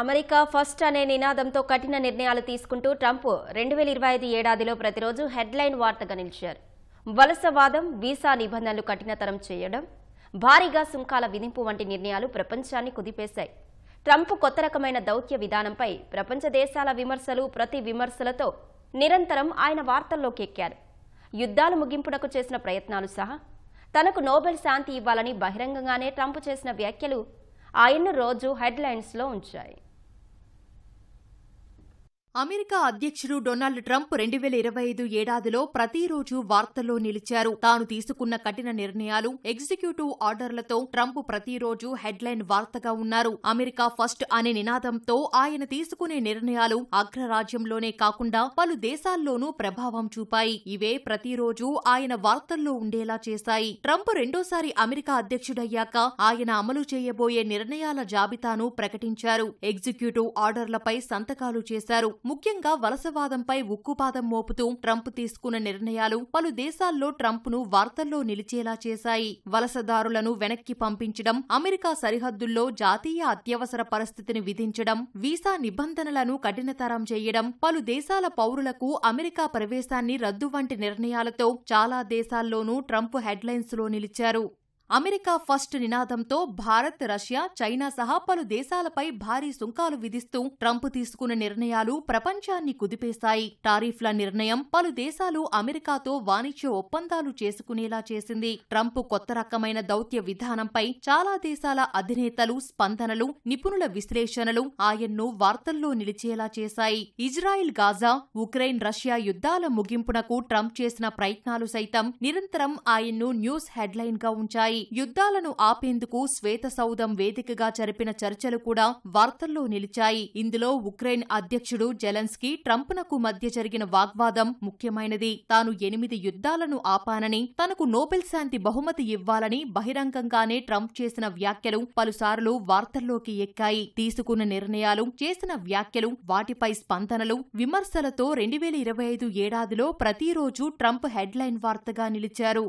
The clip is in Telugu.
అమెరికా ఫస్ట్ అనే నినాదంతో కఠిన నిర్ణయాలు తీసుకుంటూ ట్రంప్ రెండు వేల ఇరవై ఐదు ఏడాదిలో ప్రతిరోజు హెడ్లైన్ వార్తగా నిలిచారు. వలసవాదం వీసా నిబంధనలు కఠినతరం చేయడం భారీగా సుంకాల విధింపు వంటి నిర్ణయాలు ప్రపంచాన్ని కుదిపేశాయి. ట్రంప్ కొత్త రకమైన దౌత్య విధానంపై ప్రపంచ దేశాల విమర్శలు ప్రతి విమర్శలతో నిరంతరం ఆయన వార్తల్లోకి ఎక్కారు. యుద్ధాలు ముగింపునకు చేసిన ప్రయత్నాలు సహా తనకు నోబెల్ శాంతి ఇవ్వాలని బహిరంగంగానే ట్రంప్ చేసిన వ్యాఖ్యలు ఆయన్ను రోజు హెడ్లైన్స్లో ఉంచాయి. అమెరికా అధ్యక్షుడు డొనాల్డ్ ట్రంప్ రెండు వేల ఇరవై ఐదు ఏడాదిలో ప్రతిరోజు వార్తల్లో నిలిచారు. తాను తీసుకున్న కఠిన నిర్ణయాలు ఎగ్జిక్యూటివ్ ఆర్డర్లతో ట్రంప్ ప్రతిరోజు హెడ్లైన్ వార్తగా ఉన్నారు. అమెరికా ఫస్ట్ అనే నినాదంతో ఆయన తీసుకునే నిర్ణయాలు అగ్రరాజ్యంలోనే కాకుండా పలు దేశాల్లోనూ ప్రభావం చూపాయి. ఇవే ప్రతిరోజు ఆయన వార్తల్లో ఉండేలా చేశాయి. ట్రంప్ రెండోసారి అమెరికా అధ్యక్షుడయ్యాక ఆయన అమలు చేయబోయే నిర్ణయాల జాబితాను ప్రకటించారు. ఎగ్జిక్యూటివ్ ఆర్డర్లపై సంతకాలు చేశారు. ముఖ్యంగా వలసవాదంపై ఉక్కుపాదం మోపుతూ ట్రంప్ తీసుకున్న నిర్ణయాలు పలు దేశాల్లో ట్రంప్ను వార్తల్లో నిలిచేలా చేశాయి. వలసదారులను వెనక్కి పంపించడం అమెరికా సరిహద్దుల్లో జాతీయ అత్యవసర పరిస్థితిని విధించడం వీసా నిబంధనలను కఠినతరం చేయడం పలు దేశాల పౌరులకు అమెరికా ప్రవేశాన్ని రద్దు వంటి నిర్ణయాలతో చాలా దేశాల్లోనూ ట్రంప్ హెడ్లైన్స్లో నిలిచారు. అమెరికా ఫస్ట్ నినాదంతో భారత్ రష్యా చైనా సహా పలు దేశాలపై భారీ సుంకాలు విధిస్తూ ట్రంప్ తీసుకున్న నిర్ణయాలు ప్రపంచాన్ని కుదిపేశాయి. టారిఫ్ల నిర్ణయం పలు దేశాలు అమెరికాతో వాణిజ్య ఒప్పందాలు చేసుకునేలా చేసింది. ట్రంప్ కొత్త రకమైన దౌత్య విధానంపై చాలా దేశాల అధినేతలు స్పందనలు నిపుణుల విశ్లేషణలు ఆయన్ను వార్తల్లో నిలిచేలా చేశాయి. ఇజ్రాయిల్ గాజా ఉక్రెయిన్ రష్యా యుద్ధాల ముగింపునకు ట్రంప్ చేసిన ప్రయత్నాలు సైతం నిరంతరం ఆయన్ను న్యూస్ హెడ్లైన్గా ఉంచాయి. యుద్ధాలను ఆపేందుకు శ్వేతసౌధం వేదికగా జరిపిన చర్చలు కూడా వార్తల్లో నిలిచాయి. ఇందులో ఉక్రెయిన్ అధ్యక్షుడు జెలెన్స్కీ ట్రంప్నకు మధ్య జరిగిన వాగ్వాదం ముఖ్యమైనది. తాను ఎనిమిది యుద్ధాలను ఆపానని తనకు నోబెల్ శాంతి బహుమతి ఇవ్వాలని బహిరంగంగానే ట్రంప్ చేసిన వ్యాఖ్యలు పలుసార్లు వార్తల్లోకి ఎక్కాయి. తీసుకున్న నిర్ణయాలు చేసిన వ్యాఖ్యలు వాటిపై స్పందనలు విమర్శలతో రెండు వేల ఇరవై ఐదు ఏడాదిలో ప్రతిరోజు ట్రంప్ హెడ్లైన్ వార్తగా నిలిచారు.